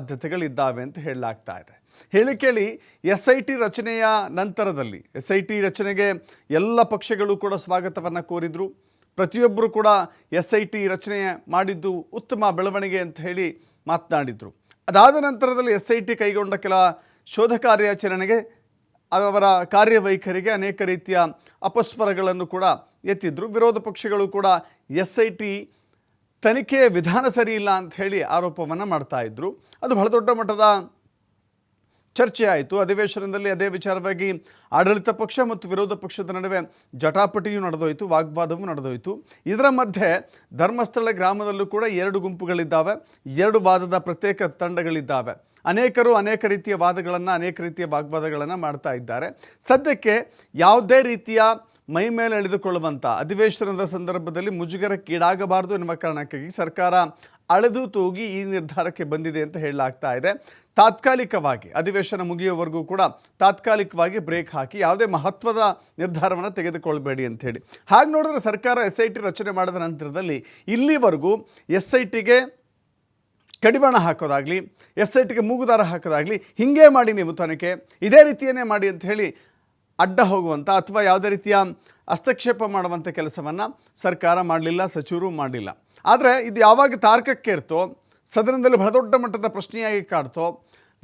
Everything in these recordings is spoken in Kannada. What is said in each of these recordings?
ಸಾಧ್ಯತೆಗಳಿದ್ದಾವೆ ಅಂತ ಹೇಳಲಾಗ್ತಾ ಇದೆ. ಹೇಳಿ ಕೇಳಿ ಎಸ್ ಐ ಟಿ ರಚನೆಯ ನಂತರದಲ್ಲಿ ಎಸ್ ಐ ಟಿ ರಚನೆಗೆ ಎಲ್ಲ ಪಕ್ಷಗಳು ಕೂಡ ಸ್ವಾಗತವನ್ನು ಕೋರಿದ್ರು. ಪ್ರತಿಯೊಬ್ಬರು ಕೂಡ ಎಸ್ ಐ ಟಿ ರಚನೆ ಮಾಡಿದ್ದು ಉತ್ತಮ ಬೆಳವಣಿಗೆ ಅಂತ ಹೇಳಿ ಮಾತನಾಡಿದರು. ಅದಾದ ನಂತರದಲ್ಲಿ ಎಸ್ ಐ ಟಿ ಕೈಗೊಂಡ ಕೆಲ ಶೋಧ ಕಾರ್ಯಾಚರಣೆಗೆ ಅವರ ಕಾರ್ಯವೈಖರಿಗೆ ಅನೇಕ ರೀತಿಯ ಅಪಸ್ವರಗಳನ್ನು ಕೂಡ ಎತ್ತಿದ್ರು. ವಿರೋಧ ಪಕ್ಷಗಳು ಕೂಡ ಎಸ್ ಐ ಟಿ ತನಿಖೆಯ ವಿಧಾನ ಸರಿ ಇಲ್ಲ ಅಂತ ಹೇಳಿ ಆರೋಪವನ್ನು ಮಾಡ್ತಾ ಇದ್ದರು ಅದು ಬಹಳ ದೊಡ್ಡ ಮಟ್ಟದ ಚರ್ಚೆ ಆಯಿತು. ಅಧಿವೇಶನದಲ್ಲಿ ಅದೇ ವಿಚಾರವಾಗಿ ಆಡಳಿತ ಪಕ್ಷ ಮತ್ತು ವಿರೋಧ ಪಕ್ಷದ ನಡುವೆ ಜಟಾಪಟಿಯೂ ನಡೆದೋಯಿತು, ವಾಗ್ವಾದವೂ ನಡೆದೋಯಿತು. ಇದರ ಮಧ್ಯೆ ಧರ್ಮಸ್ಥಳ ಗ್ರಾಮದಲ್ಲೂ ಕೂಡ ಎರಡು ಗುಂಪುಗಳಿದ್ದಾವೆ, ಎರಡು ವಾದದ ಪ್ರತ್ಯೇಕ ತಂಡಗಳಿದ್ದಾವೆ. ಅನೇಕರು ಅನೇಕ ರೀತಿಯ ವಾದಗಳನ್ನು, ಅನೇಕ ರೀತಿಯ ವಾಗ್ವಾದಗಳನ್ನು ಮಾಡ್ತಾ ಇದ್ದಾರೆ. ಸದ್ಯಕ್ಕೆ ಯಾವುದೇ ರೀತಿಯ ಮೈ ಮೇಲೆ ಎಳೆದುಕೊಳ್ಳುವಂಥ ಅಧಿವೇಶನದ ಸಂದರ್ಭದಲ್ಲಿ ಮುಜುಗರಕ್ಕೀಡಾಗಬಾರದು ಎನ್ನುವ ಕಾರಣಕ್ಕಾಗಿ ಸರ್ಕಾರ ಅಳೆದು ತೂಗಿ ಈ ನಿರ್ಧಾರಕ್ಕೆ ಬಂದಿದೆ ಅಂತ ಹೇಳಲಾಗ್ತಾ ಇದೆ. ತಾತ್ಕಾಲಿಕವಾಗಿ ಅಧಿವೇಶನ ಮುಗಿಯುವವರೆಗೂ ಕೂಡ ತಾತ್ಕಾಲಿಕವಾಗಿ ಬ್ರೇಕ್ ಹಾಕಿ ಯಾವುದೇ ಮಹತ್ವದ ನಿರ್ಧಾರವನ್ನು ತೆಗೆದುಕೊಳ್ಬೇಡಿ ಅಂಥೇಳಿ ಹಾಗೆ ನೋಡಿದ್ರೆ ಸರ್ಕಾರ ಎಸ್ ಐ ಟಿ ರಚನೆ ಮಾಡಿದ ನಂತರದಲ್ಲಿ ಇಲ್ಲಿವರೆಗೂ ಎಸ್ ಐ ಟಿಗೆ ಕಡಿವಾಣ ಹಾಕೋದಾಗಲಿ ಎಸ್ ಐ ಟಿಗೆ ಮೂಗುದಾರ ಹಾಕೋದಾಗಲಿ ಹೀಗೇ ಮಾಡಿ ನೀವು ತನಿಖೆ, ಇದೇ ರೀತಿಯನ್ನೇ ಮಾಡಿ ಅಂತ ಹೇಳಿ ಅಡ್ಡ ಹೋಗುವಂಥ ಅಥವಾ ಯಾವುದೇ ರೀತಿಯ ಹಸ್ತಕ್ಷೇಪ ಮಾಡುವಂಥ ಕೆಲಸವನ್ನು ಸರ್ಕಾರ ಮಾಡಲಿಲ್ಲ, ಸಚಿವರು ಮಾಡಲಿಲ್ಲ. ಆದರೆ ಇದು ಯಾವಾಗ ತಾರ್ಕಕ್ಕೆ ಇರ್ತೋ ಸದನದಲ್ಲಿ ಬಹಳ ದೊಡ್ಡ ಮಟ್ಟದ ಪ್ರಶ್ನೆಯಾಗಿ ಕಾಡ್ತೋ,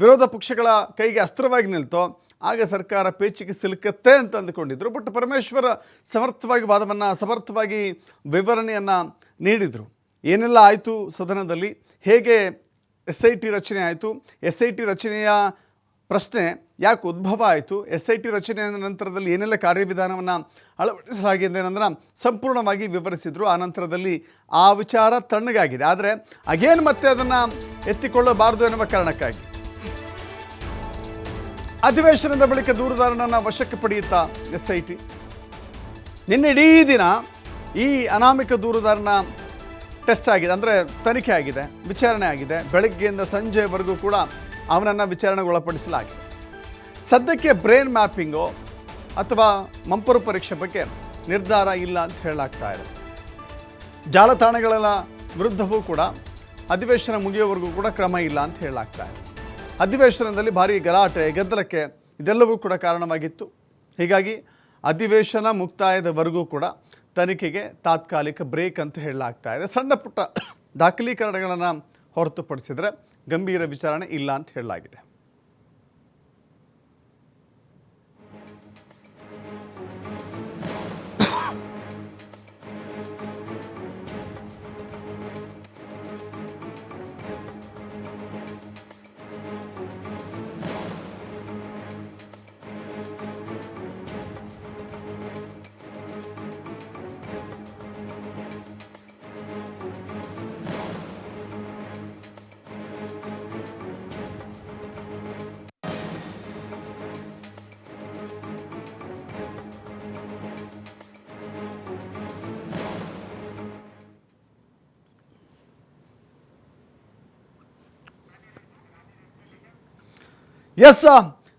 ವಿರೋಧ ಪಕ್ಷಗಳ ಕೈಗೆ ಅಸ್ತ್ರವಾಗಿ ನಿಲ್ತೋ, ಆಗ ಸರ್ಕಾರ ಪೇಚಿಗೆ ಸಿಲುಕತ್ತೆ ಅಂತ ಅಂದುಕೊಂಡಿದ್ದರು ಬಟ್ ಪರಮೇಶ್ವರ ಸಮರ್ಥವಾಗಿ ವಾದವನ್ನು, ಸಮರ್ಥವಾಗಿ ವಿವರಣೆಯನ್ನು ನೀಡಿದರು. ಏನೆಲ್ಲ ಆಯಿತು ಸದನದಲ್ಲಿ? ಹೇಗೆ ಎಸ್ ಐ ಟಿ ರಚನೆ ಆಯಿತು? ಎಸ್ ಐ ಟಿ ರಚನೆಯ ಪ್ರಶ್ನೆ, ಯಾಕೆ ಉದ್ಭವ ಆಯಿತು? ಎಸ್ ಐ ಟಿ ರಚನೆಯ ನಂತರದಲ್ಲಿ ಏನೆಲ್ಲ ಕಾರ್ಯವಿಧಾನವನ್ನು ಅಳವಡಿಸಲಾಗಿದೆ ಅನ್ನೋದನ್ನು ಸಂಪೂರ್ಣವಾಗಿ ವಿವರಿಸಿದರು. ಆ ನಂತರದಲ್ಲಿ ಆ ವಿಚಾರ ತಣ್ಣಗಾಗಿದೆ. ಆದರೆ ಅಗೇನ್ ಮತ್ತೆ ಅದನ್ನು ಎತ್ತಿಕೊಳ್ಳಬಾರದು ಎನ್ನುವ ಕಾರಣಕ್ಕಾಗಿ. ಅಧಿವೇಶನದ ಬಳಿಕ ದೂರುದಾರನನ್ನು ವಶಕ್ಕೆ ಪಡೆಯುತ್ತಾ ಎಸ್ ಐ ಟಿ ನಿನ್ನೆ ಇಡೀ ದಿನ ಈ ಅನಾಮಿಕ ದೂರುದಾರನ ಟೆಸ್ಟ್ ಆಗಿದೆ. ಅಂದರೆ ತನಿಖೆ ಆಗಿದೆ, ವಿಚಾರಣೆ ಆಗಿದೆ. ಬೆಳಗ್ಗೆಯಿಂದ ಸಂಜೆವರೆಗೂ ಕೂಡ ಅವನನ್ನು ವಿಚಾರಣೆಗೆ ಒಳಪಡಿಸಲಾಗಿದೆ ಸದ್ಯಕ್ಕೆ ಬ್ರೈನ್ ಮ್ಯಾಪಿಂಗು ಅಥವಾ ಮಂಪರು ಪರೀಕ್ಷೆ ಬಗ್ಗೆ ನಿರ್ಧಾರ ಇಲ್ಲ ಅಂತ ಹೇಳಲಾಗ್ತಾ ಇದೆ. ಜಾಲತಾಣಗಳ ವಿರುದ್ಧವೂ ಕೂಡ ಅಧಿವೇಶನ ಮುಗಿಯೋವರೆಗೂ ಕೂಡ ಕ್ರಮ ಇಲ್ಲ ಅಂತ ಹೇಳಲಾಗ್ತಾ ಇದೆ. ಅಧಿವೇಶನದಲ್ಲಿ ಭಾರಿ ಗಲಾಟೆ, ಗದ್ದಲಕ್ಕೆ ಇದೆಲ್ಲವೂ ಕೂಡ ಕಾರಣವಾಗಿತ್ತು. ಹೀಗಾಗಿ ಅಧಿವೇಶನ ಮುಕ್ತಾಯದವರೆಗೂ ಕೂಡ ತನಿಖೆಗೆ ತಾತ್ಕಾಲಿಕ ಬ್ರೇಕ್ ಅಂತ ಹೇಳಲಾಗ್ತಾ ಇದೆ. ಸಣ್ಣ ಪುಟ್ಟ ದಾಖಲೀಕರಣಗಳನ್ನು ಹೊರತುಪಡಿಸಿದರೆ ಗಂಭೀರ ವಿಚಾರಣೆ ಇಲ್ಲ ಅಂತ ಹೇಳಲಾಗಿದೆ. ಎಸ್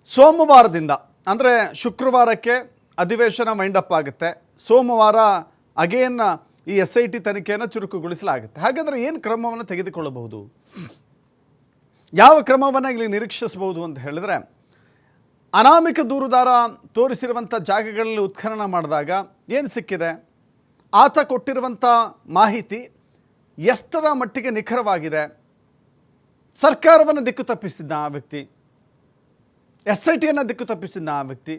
ಸೋಮವಾರದಿಂದ, ಅಂದರೆ ಶುಕ್ರವಾರಕ್ಕೆ ಅಧಿವೇಶನ ಮೈಂಡಪ್ ಆಗುತ್ತೆ. ಸೋಮವಾರ ಅಗೇನ್ ಈ ಎಸ್ ಐ ಟಿ ತನಿಖೆಯನ್ನು ಚುರುಕುಗೊಳಿಸಲಾಗುತ್ತೆ. ಹಾಗಾದರೆ ಏನು ಕ್ರಮವನ್ನು ತೆಗೆದುಕೊಳ್ಳಬಹುದು? ಯಾವ ಕ್ರಮವನ್ನು ಇಲ್ಲಿ ನಿರೀಕ್ಷಿಸಬಹುದು ಅಂತ ಹೇಳಿದ್ರೆ, ಅನಾಮಿಕ ದೂರುದಾರ ತೋರಿಸಿರುವಂಥ ಜಾಗಗಳಲ್ಲಿ ಉತ್ಖನನ ಮಾಡಿದಾಗ ಏನು ಸಿಕ್ಕಿದೆ? ಆತ ಕೊಟ್ಟಿರುವಂಥ ಮಾಹಿತಿ ಎಷ್ಟರ ಮಟ್ಟಿಗೆ ನಿಖರವಾಗಿದೆ? ಸರ್ಕಾರವನ್ನು ದಿಕ್ಕು ತಪ್ಪಿಸಿದ್ದ ಆ ವ್ಯಕ್ತಿ. ಎಸ್ ಐ ಟಿಯನ್ನು ದಿಕ್ಕು ತಪ್ಪಿಸಿದ್ದ ಆ ವ್ಯಕ್ತಿ.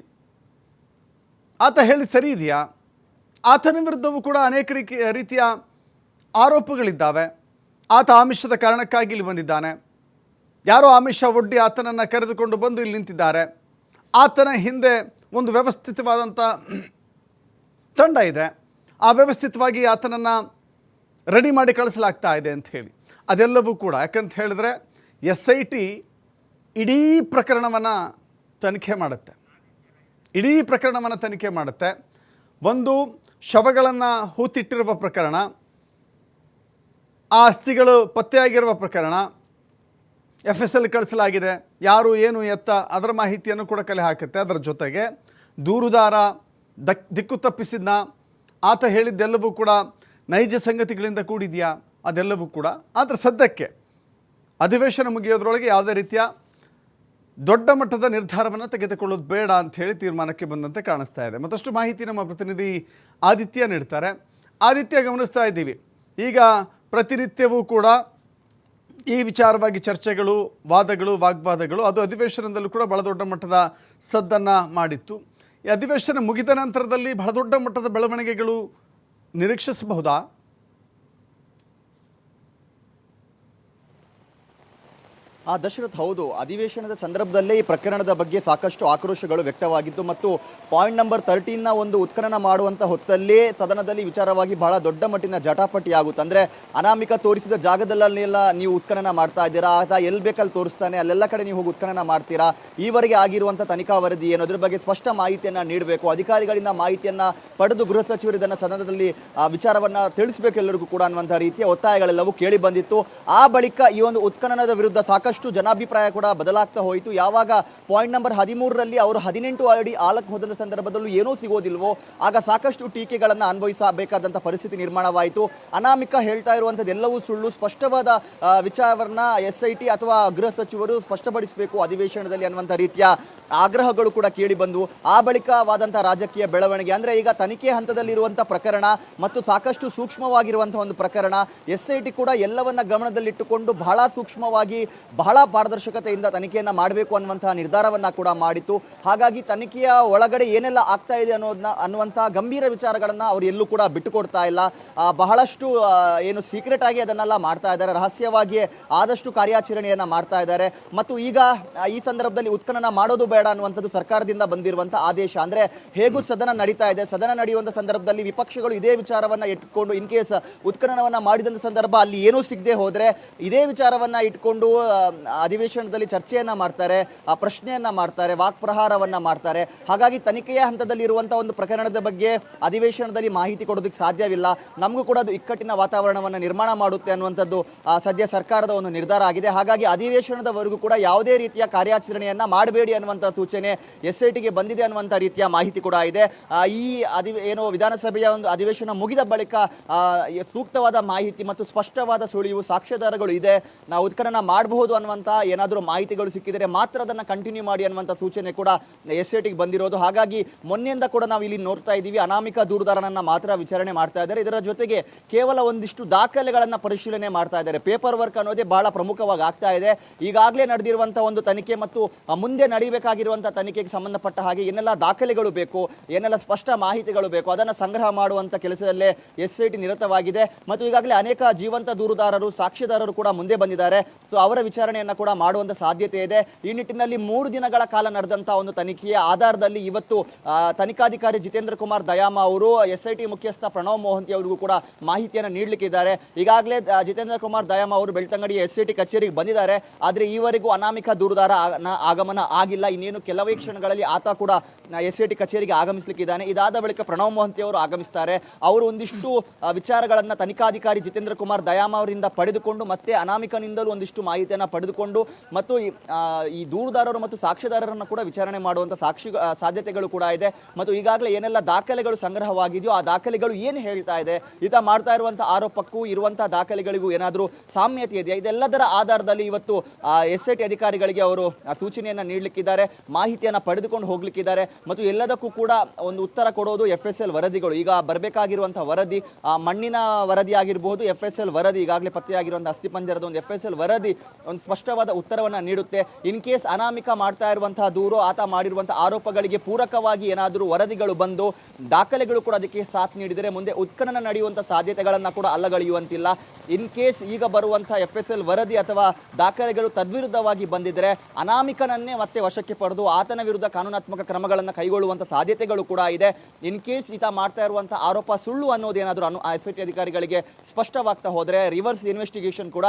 ಆತ ಹೇಳಿ ಸರಿ ಇದೆಯಾ? ಆತನ ವಿರುದ್ಧವೂ ಕೂಡ ಅನೇಕ ರೀತಿ ರೀತಿಯ ಆರೋಪಗಳಿದ್ದಾವೆ. ಆತ ಆಮಿಷದ ಕಾರಣಕ್ಕಾಗಿ ಇಲ್ಲಿ ಬಂದಿದ್ದಾನೆ. ಯಾರೋ ಆಮಿಷ ಒಡ್ಡಿ ಆತನನ್ನು ಕರೆದುಕೊಂಡು ಬಂದು ಇಲ್ಲಿ ನಿಂತಿದ್ದಾರೆ. ಆತನ ಹಿಂದೆ ಒಂದು ವ್ಯವಸ್ಥಿತವಾದಂಥ ತಂಡ ಇದೆ. ಆ ವ್ಯವಸ್ಥಿತವಾಗಿ ಆತನನ್ನು ರೆಡಿ ಮಾಡಿ ಕಳಿಸಲಾಗ್ತಾ ಇದೆ ಅಂತ ಹೇಳಿ. ಅದೆಲ್ಲವೂ ಕೂಡ ಯಾಕಂತ ಹೇಳಿದ್ರೆ ಎಸ್ ಐ ಟಿ ಇಡೀ ಪ್ರಕರಣವನ್ನು ತನಿಖೆ ಮಾಡುತ್ತೆ. ಇಡೀ ಪ್ರಕರಣವನ್ನು ತನಿಖೆ ಮಾಡುತ್ತೆ. ಒಂದು ಶವಗಳನ್ನು ಹೂತಿಟ್ಟಿರುವ ಪ್ರಕರಣ ಆ ಅಸ್ಥಿಗಳು ಪತ್ತೆಯಾಗಿರುವ ಪ್ರಕರಣ ಎಫ್ ಎಸ್ ಎಲ್ ಕಳಿಸಲಾಗಿದೆ, ಯಾರು ಏನು ಎತ್ತ ಅದರ ಮಾಹಿತಿಯನ್ನು ಕೂಡ ಕಲೆ ಹಾಕುತ್ತೆ. ಅದರ ಜೊತೆಗೆ ದೂರುದಾರ ದಕ್, ದಿಕ್ಕು ತಪ್ಪಿಸಿದ್ನ, ಆತ ಹೇಳಿದ್ದೆಲ್ಲವೂ ಕೂಡ ನೈಜ ಸಂಗತಿಗಳಿಂದ ಕೂಡಿದೆಯಾ? ಅದೆಲ್ಲವೂ ಕೂಡ. ಆದರೆ ಸದ್ಯಕ್ಕೆ ಅಧಿವೇಶನ ಮುಗಿಯೋದ್ರೊಳಗೆ ಯಾವುದೇ ರೀತಿಯ ದೊಡ್ಡ ಮಟ್ಟದ ನಿರ್ಧಾರವನ್ನು ತೆಗೆದುಕೊಳ್ಳೋದು ಬೇಡ ಅಂತ ಹೇಳಿ ತೀರ್ಮಾನಕ್ಕೆ ಬಂದಂತೆ ಕಾಣಿಸ್ತಾ ಇದೆ. ಮತ್ತಷ್ಟು ಮಾಹಿತಿ ನಮ್ಮ ಪ್ರತಿನಿಧಿ ಆದಿತ್ಯ ನೀಡ್ತಾರೆ. ಆದಿತ್ಯ, ಗಮನಿಸ್ತಾ ಇದ್ದೀವಿ. ಈಗ ಪ್ರತಿನಿತ್ಯವೂ ಕೂಡ ಈ ವಿಚಾರವಾಗಿ ಚರ್ಚೆಗಳು, ವಾದಗಳು, ವಾಗ್ವಾದಗಳು, ಅದು ಅಧಿವೇಶನದಲ್ಲೂ ಕೂಡ ಬಹಳ ದೊಡ್ಡ ಮಟ್ಟದ ಸದ್ದನ್ನು ಮಾಡಿತ್ತು. ಈ ಅಧಿವೇಶನ ಮುಗಿದ ನಂತರದಲ್ಲಿ ಬಹಳ ದೊಡ್ಡ ಮಟ್ಟದ ಬೆಳವಣಿಗೆಗಳು ನಿರೀಕ್ಷಿಸಬಹುದಾ? ಆ ದಶರಥ್ ಹೌದು, ಅಧಿವೇಶನದ ಸಂದರ್ಭದಲ್ಲೇ ಈ ಪ್ರಕರಣದ ಬಗ್ಗೆ ಸಾಕಷ್ಟು ಆಕ್ರೋಶಗಳು ವ್ಯಕ್ತವಾಗಿತ್ತು ಮತ್ತು ಪಾಯಿಂಟ್ ನಂಬರ್ ತರ್ಟೀನ್ನ ಒಂದು ಉತ್ಖನನ ಮಾಡುವಂಥ ಹೊತ್ತಲ್ಲೇ ಸದನದಲ್ಲಿ ವಿಚಾರವಾಗಿ ಬಹಳ ದೊಡ್ಡ ಮಟ್ಟಿನ ಜಟಾಪಟಿ ಆಗುತ್ತೆ ಅಂದರೆ ಅನಾಮಿಕ ತೋರಿಸಿದ ಜಾಗದಲ್ಲೆಲ್ಲ ನೀವು ಉತ್ಖನನ ಮಾಡ್ತಾ ಇದ್ದೀರಾ? ಆತ ಎಲ್ಲಿ ಬೇಕಲ್ಲಿ ತೋರಿಸ್ತಾನೆ? ಅಲ್ಲೆಲ್ಲ ಕಡೆ ನೀವು ಹೋಗಿ ಉತ್ಖನನ ಮಾಡ್ತೀರಾ? ಈವರೆಗೆ ಆಗಿರುವಂಥ ತನಿಖಾ ವರದಿ ಏನು? ಅದ್ರ ಬಗ್ಗೆ ಸ್ಪಷ್ಟ ಮಾಹಿತಿಯನ್ನು ನೀಡಬೇಕು. ಅಧಿಕಾರಿಗಳಿಂದ ಮಾಹಿತಿಯನ್ನು ಪಡೆದು ಗೃಹ ಸಚಿವರು ಇದನ್ನು ಸದನದಲ್ಲಿ ವಿಚಾರವನ್ನ ತಿಳಿಸಬೇಕು ಎಲ್ಲರಿಗೂ ಕೂಡ ಅನ್ನುವಂಥ ರೀತಿಯ ಒತ್ತಾಯಗಳೆಲ್ಲವೂ ಕೇಳಿ ಬಂದಿತ್ತು. ಆ ಬಳಿಕ ಈ ಒಂದು ಉತ್ಖನನದ ವಿರುದ್ಧ ಸಾಕಷ್ಟು ಜನಾಭಿಪ್ರಾಯ ಕೂಡ ಬದಲಾಗ್ತಾ ಹೋಯಿತು. ಯಾವಾಗ ಪಾಯಿಂಟ್ ನಂಬರ್ ಹದಿಮೂರರಲ್ಲಿ ಅವರು ಹದಿನೆಂಟು ಅಡಿ ಆಲಕ್ ಹೋದ ಸಂದರ್ಭದಲ್ಲೂ ಏನೂ ಸಿಗೋದಿಲ್ವೋ, ಆಗ ಸಾಕಷ್ಟು ಟೀಕೆಗಳನ್ನು ಅನುಭವಿಸಬೇಕಾದಂಥ ಪರಿಸ್ಥಿತಿ ನಿರ್ಮಾಣವಾಯಿತು. ಅನಾಮಿಕ ಹೇಳ್ತಾ ಇರುವಂಥದ್ದೆಲ್ಲವೂ ಸುಳ್ಳು. ಸ್ಪಷ್ಟವಾದ ವಿಚಾರವನ್ನ ಎಸ್ ಐ ಟಿ ಅಥವಾ ಗೃಹ ಸಚಿವರು ಸ್ಪಷ್ಟಪಡಿಸಬೇಕು ಅಧಿವೇಶನದಲ್ಲಿ ಅನ್ನುವಂಥ ರೀತಿಯ ಆಗ್ರಹಗಳು ಕೂಡ ಕೇಳಿ ಬಂದು, ಆ ಬಳಿಕವಾದಂಥ ರಾಜಕೀಯ ಬೆಳವಣಿಗೆ, ಅಂದರೆ ಈಗ ತನಿಖೆ ಹಂತದಲ್ಲಿರುವಂಥ ಪ್ರಕರಣ ಮತ್ತು ಸಾಕಷ್ಟು ಸೂಕ್ಷ್ಮವಾಗಿರುವಂಥ ಒಂದು ಪ್ರಕರಣ, ಎಸ್ ಐ ಟಿ ಕೂಡ ಎಲ್ಲವನ್ನ ಗಮನದಲ್ಲಿಟ್ಟುಕೊಂಡು ಬಹಳ ಸೂಕ್ಷ್ಮವಾಗಿ ಬಹಳ ಪಾರದರ್ಶಕತೆಯಿಂದ ತನಿಖೆಯನ್ನು ಮಾಡಬೇಕು ಅನ್ನುವಂತಹ ನಿರ್ಧಾರವನ್ನು ಕೂಡ ಮಾಡಿತ್ತು. ಹಾಗಾಗಿ ತನಿಖೆಯ ಒಳಗಡೆ ಏನೆಲ್ಲ ಆಗ್ತಾ ಇದೆ ಅನ್ನೋದನ್ನ ಅನ್ನುವಂಥ ಗಂಭೀರ ವಿಚಾರಗಳನ್ನು ಅವರು ಎಲ್ಲೂ ಕೂಡ ಬಿಟ್ಟುಕೊಡ್ತಾ ಇಲ್ಲ. ಬಹಳಷ್ಟು ಏನು ಸೀಕ್ರೆಟ್ ಆಗಿ ಅದನ್ನೆಲ್ಲ ಮಾಡ್ತಾ ಇದ್ದಾರೆ. ರಹಸ್ಯವಾಗಿ ಆದಷ್ಟು ಕಾರ್ಯಾಚರಣೆಯನ್ನು ಮಾಡ್ತಾ ಇದ್ದಾರೆ. ಮತ್ತು ಈಗ ಈ ಸಂದರ್ಭದಲ್ಲಿ ಉತ್ಖನನ ಮಾಡೋದು ಬೇಡ ಅನ್ನುವಂಥದ್ದು ಸರ್ಕಾರದಿಂದ ಬಂದಿರುವಂಥ ಆದೇಶ. ಅಂದರೆ ಹೇಗೂ ಸದನ ನಡೀತಾ ಇದೆ. ಸದನ ನಡೆಯುವಂಥ ಸಂದರ್ಭದಲ್ಲಿ ವಿಪಕ್ಷಗಳು ಇದೇ ವಿಚಾರವನ್ನು ಇಟ್ಕೊಂಡು ಇನ್ ಕೇಸ್ ಉತ್ಖನನವನ್ನು ಮಾಡಿದಂಥ ಸಂದರ್ಭ ಅಲ್ಲಿ ಏನೂ ಸಿಗದೆ ಹೋದರೆ ಇದೇ ವಿಚಾರವನ್ನು ಇಟ್ಕೊಂಡು ಅಧಿವೇಶನದಲ್ಲಿ ಚರ್ಚೆಯನ್ನ ಮಾಡ್ತಾರೆ ಪ್ರಶ್ನೆಯನ್ನ ಮಾಡ್ತಾರೆ, ವಾಕ್ಪ್ರಹಾರವನ್ನ ಮಾಡ್ತಾರೆ. ಹಾಗಾಗಿ ತನಿಖೆಯ ಹಂತದಲ್ಲಿ ಇರುವಂತಹ ಒಂದು ಪ್ರಕರಣದ ಬಗ್ಗೆ ಅಧಿವೇಶನದಲ್ಲಿ ಮಾಹಿತಿ ಕೊಡೋದಕ್ಕೆ ಸಾಧ್ಯವಿಲ್ಲ. ನಮಗೂ ಕೂಡ ಅದು ಇಕ್ಕಟ್ಟಿನ ವಾತಾವರಣವನ್ನು ನಿರ್ಮಾಣ ಮಾಡುತ್ತೆ ಅನ್ನುವಂಥದ್ದು ಸದ್ಯ ಸರ್ಕಾರದ ಒಂದು ನಿರ್ಧಾರ ಆಗಿದೆ. ಹಾಗಾಗಿ ಅಧಿವೇಶನದವರೆಗೂ ಕೂಡ ಯಾವುದೇ ರೀತಿಯ ಕಾರ್ಯಾಚರಣೆಯನ್ನ ಮಾಡಬೇಡಿ ಅನ್ನುವಂಥ ಸೂಚನೆ ಎಸ್ ಐ ಟಿಗೆ ಬಂದಿದೆ ಅನ್ನುವಂಥ ರೀತಿಯ ಮಾಹಿತಿ ಕೂಡ ಇದೆ. ಈ ಅಧಿ, ಏನು ವಿಧಾನಸಭೆಯ ಒಂದು ಅಧಿವೇಶನ ಮುಗಿದ ಬಳಿಕ ಸೂಕ್ತವಾದ ಮಾಹಿತಿ ಮತ್ತು ಸ್ಪಷ್ಟವಾದ ಸುಳಿವು ಸಾಕ್ಷ್ಯಾಧಾರಗಳು ಇದೆ. ನಾವು ಉತ್ಖನನ ಮಾಡಬಹುದು ಅನ್ನುವಂಥ ಏನಾದರೂ ಮಾಹಿತಿಗಳು ಸಿಕ್ಕಿದರೆ ಮಾತ್ರ ಅದನ್ನು ಕಂಟಿನ್ಯೂ ಮಾಡಿ ಅನ್ನುವಂಥ ಸೂಚನೆ ಕೂಡ ಎಸ್ ಐ ಟಿಗೆ ಬಂದಿರೋದು. ಹಾಗಾಗಿ ಮೊನ್ನೆಯಿಂದ ಕೂಡ ನಾವು ಇಲ್ಲಿ ನೋಡ್ತಾ ಇದ್ದೀವಿ. ಅನಾಮಿಕ ದೂರುದಾರನನ್ನ ಮಾತ್ರ ವಿಚಾರಣೆ ಮಾಡ್ತಾ ಇದ್ದಾರೆ. ಇದರ ಜೊತೆಗೆ ಕೇವಲ ಒಂದಿಷ್ಟು ದಾಖಲೆಗಳನ್ನು ಪರಿಶೀಲನೆ ಮಾಡ್ತಾ ಇದ್ದಾರೆ. ಪೇಪರ್ ವರ್ಕ್ ಅನ್ನೋದೇ ಬಹಳ ಪ್ರಮುಖವಾಗಿ ಆಗ್ತಾ ಇದೆ. ಈಗಾಗಲೇ ನಡೆದಿರುವಂಥ ಒಂದು ತನಿಖೆ ಮತ್ತು ಮುಂದೆ ನಡೀಬೇಕಾಗಿರುವಂಥ ತನಿಖೆಗೆ ಸಂಬಂಧಪಟ್ಟ ಹಾಗೆ ಏನೆಲ್ಲ ದಾಖಲೆಗಳು ಬೇಕು, ಏನೆಲ್ಲ ಸ್ಪಷ್ಟ ಮಾಹಿತಿಗಳು ಬೇಕು, ಅದನ್ನು ಸಂಗ್ರಹ ಮಾಡುವಂಥ ಕೆಲಸದಲ್ಲೇ ಎಸ್ ಐ ನಿರತವಾಗಿದೆ. ಮತ್ತು ಈಗಾಗಲೇ ಅನೇಕ ಜೀವಂತ ದೂರುದಾರರು ಸಾಕ್ಷಿದಾರರು ಕೂಡ ಮುಂದೆ ಬಂದಿದ್ದಾರೆ. ಸೊ ಅವರ ವಿಚಾರಣೆಯನ್ನ ಕೂಡ ಮಾಡುವಂತ ಸಾಧ್ಯತೆ ಇದೆ. ಈ ನಿಟ್ಟಿನಲ್ಲಿ ಮೂರು ದಿನಗಳ ಕಾಲ ನಡೆದಂತಹ ಒಂದು ತನಿಖೆಯ ಆಧಾರದಲ್ಲಿ ಇವತ್ತು ತನಿಖಾಧಿಕಾರಿ ಜಿತೇಂದ್ರ ಕುಮಾರ್ ದಯಾಮ ಅವರು ಎಸ್ ಐ ಮುಖ್ಯಸ್ಥ ಪ್ರಣವ್ ಮೋಹಂತಿ ಅವರಿಗೂ ಕೂಡ ಮಾಹಿತಿಯನ್ನು ನೀಡಲಿಕ್ಕಿದ್ದಾರೆ. ಈಗಾಗಲೇ ಜಿತೇಂದ್ರ ಕುಮಾರ್ ದಯಾಮ ಅವರು ಬೆಳ್ತಂಗಡಿ ಎಸ್ ಐ ಕಚೇರಿಗೆ ಬಂದಿದ್ದಾರೆ. ಆದರೆ ಈವರೆಗೂ ಅನಾಮಿಕ ದೂರುದಾರ ಆಗಮನ ಆಗಿಲ್ಲ. ಇನ್ನೇನು ಕೆಲವೇ ಕ್ಷಣಗಳಲ್ಲಿ ಆತ ಕೂಡ ಎಸ್ ಐ ಟಿ ಕಚೇರಿಗೆ ಆಗಮಿಸಲಿಕ್ಕಿದ್ದಾನೆ. ಇದಾದ ಬಳಿಕ ಪ್ರಣವ್ ಮೋಹಂತಿ ಅವರು ಆಗಮಿಸ್ತಾರೆ. ಅವರು ಒಂದಿಷ್ಟು ವಿಚಾರಗಳನ್ನ ತನಿಖಾಧಿಕಾರಿ ಜಿತೇಂದ್ರ ಕುಮಾರ್ ದಯಾಮ ಅವರಿಂದ ಪಡೆದುಕೊಂಡು ಮತ್ತೆ ಅನಾಮಿಕನಿಂದಲೂ ಒಂದಿಷ್ಟು ಮಾಹಿತಿಯನ್ನು ಪಡೆದುಕೊಂಡು ಮತ್ತು ಈ, ದೂರುದಾರರು ಮತ್ತು ಸಾಕ್ಷಿದಾರರನ್ನು ಕೂಡ ವಿಚಾರಣೆ ಮಾಡುವಂಥ ಸಾಕ್ಷಿ ಸಾಧ್ಯತೆಗಳು ಕೂಡ ಇದೆ. ಮತ್ತು ಈಗಾಗಲೇ ಏನೆಲ್ಲ ದಾಖಲೆಗಳು ಸಂಗ್ರಹವಾಗಿದೆಯೋ ಆ ದಾಖಲೆಗಳು ಏನು ಹೇಳ್ತಾ ಇದೆ ಈತ ಮಾಡ್ತಾ ಇರುವಂಥ ಆರೋಪಕ್ಕೂ ಇರುವಂಥ ದಾಖಲೆಗಳಿಗೂ ಏನಾದರೂ ಸಾಮ್ಯತೆ ಇದೆಯಾ? ಇದೆಲ್ಲದರ ಆಧಾರದಲ್ಲಿ ಇವತ್ತು ಎಸ್ ಐ ಟಿ ಅಧಿಕಾರಿಗಳಿಗೆ ಅವರು ಸೂಚನೆಯನ್ನು ಸೂಚನೆಯನ್ನ ನೀಡಲಿಕ್ಕಿದ್ದಾರೆ ಮಾಹಿತಿಯನ್ನು ಪಡೆದುಕೊಂಡು ಹೋಗ್ಲಿಕ್ಕಿದ್ದಾರೆ. ಮತ್ತು ಎಲ್ಲದಕ್ಕೂ ಕೂಡ ಒಂದು ಉತ್ತರ ಕೊಡೋದು ಎಫ್ ಎಸ್ ಎಲ್ ವರದಿಗಳು. ಈಗ ಬರಬೇಕಾಗಿರುವಂಥ ವರದಿ ಮಣ್ಣಿನ ವರದಿ ಆಗಿರಬಹುದು ಎಫ್ ಎಸ್ ಎಲ್ ವರದಿ ಈಗಾಗಲೇ ಪತ್ತೆಯಾಗಿರುವಂಥ ಅಸ್ಥಿಪಂಜರದ ಒಂದು ಎಫ್ ಎಸ್ ಎಲ್ ವರದಿ ಒಂದು ಸ್ಪಷ್ಟವಾದ ಉತ್ತರವನ್ನು ನೀಡುತ್ತೆ. ಇನ್ ಕೇಸ್ ಅನಾಮಿಕ ಮಾಡ್ತಾ ಇರುವಂತಹ ದೂರು, ಆತ ಮಾಡಿರುವಂತಹ ಆರೋಪಗಳಿಗೆ ಪೂರಕವಾಗಿ ಏನಾದರೂ ವರದಿಗಳು ಬಂದು ದಾಖಲೆಗಳು ಕೂಡ ಅದಕ್ಕೆ ಸಾಥ್ ನೀಡಿದರೆ ಮುಂದೆ ಉತ್ಖನನ ನಡೆಯುವಂಥ ಸಾಧ್ಯತೆಗಳನ್ನು ಕೂಡ ಅಲ್ಲಗಳೆಯುವಂತಿಲ್ಲ. ಇನ್ ಕೇಸ್ ಈಗ ಬರುವಂತಹ ಎಫ್ ಎಸ್ ಎಲ್ ವರದಿ ಅಥವಾ ದಾಖಲೆಗಳು ತದ್ವಿರುದ್ಧವಾಗಿ ಬಂದಿದ್ದರೆ ಅನಾಮಿಕನನ್ನೇ ಮತ್ತೆ ವಶಕ್ಕೆ ಪಡೆದು ಆತನ ವಿರುದ್ಧ ಕಾನೂನಾತ್ಮಕ ಕ್ರಮಗಳನ್ನು ಕೈಗೊಳ್ಳುವಂತ ಸಾಧ್ಯತೆಗಳು ಕೂಡ ಇದೆ. ಇನ್ ಕೇಸ್ ಈತ ಮಾಡ್ತಾ ಇರುವಂತಹ ಆರೋಪ ಸುಳ್ಳು ಅನ್ನೋದೇನಾದರೂ ಅನು ಎಸ್ ಐ ಟಿ ಅಧಿಕಾರಿಗಳಿಗೆ ಸ್ಪಷ್ಟವಾಗ್ತಾ ಹೋದರೆ ರಿವರ್ಸ್ ಇನ್ವೆಸ್ಟಿಗೇಷನ್ ಕೂಡ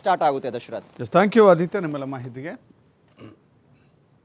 ಸ್ಟಾರ್ಟ್ ಆಗುತ್ತೆ ದಶರಥ್. ಥ್ಯಾಂಕ್ ಯು ಆದಿತ್ಯ ನಿಮ್ಮೆಲ್ಲ ಮಾಹಿತಿಗೆ.